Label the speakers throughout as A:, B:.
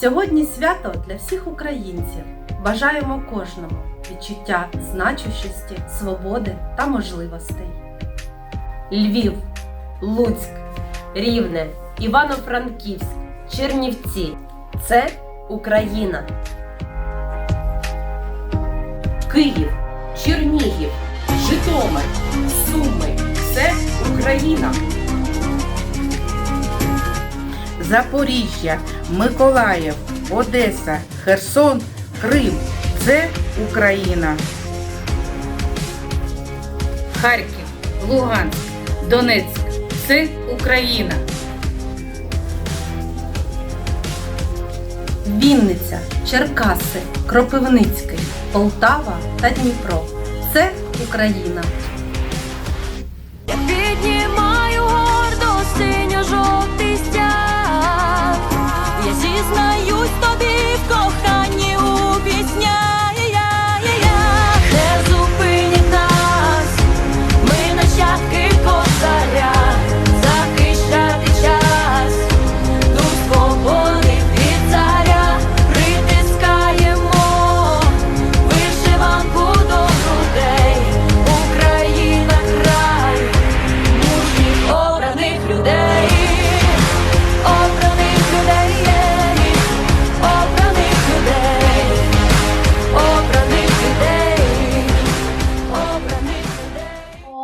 A: Сьогодні свято для всіх українців. Бажаємо кожному відчуття значущості, свободи та можливостей.
B: Львів, Луцьк, Рівне, Івано-Франківськ, Чернівці це Україна.
C: Київ, Чернігів, Житомир, Суми це Україна.
D: Запоріжжя, Миколаїв, Одеса, Херсон, Крим це Україна. Харків, Луганськ, Донецьк це Україна.
A: Вінниця, Черкаси, Кропивницький, Полтава та Дніпро це Україна.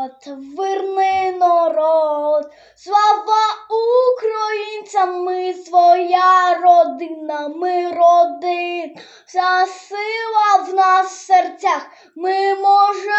E: От вирний народ, слава українцям, ми своя родина, ми родин, вся сила в нас в серцях, ми можемо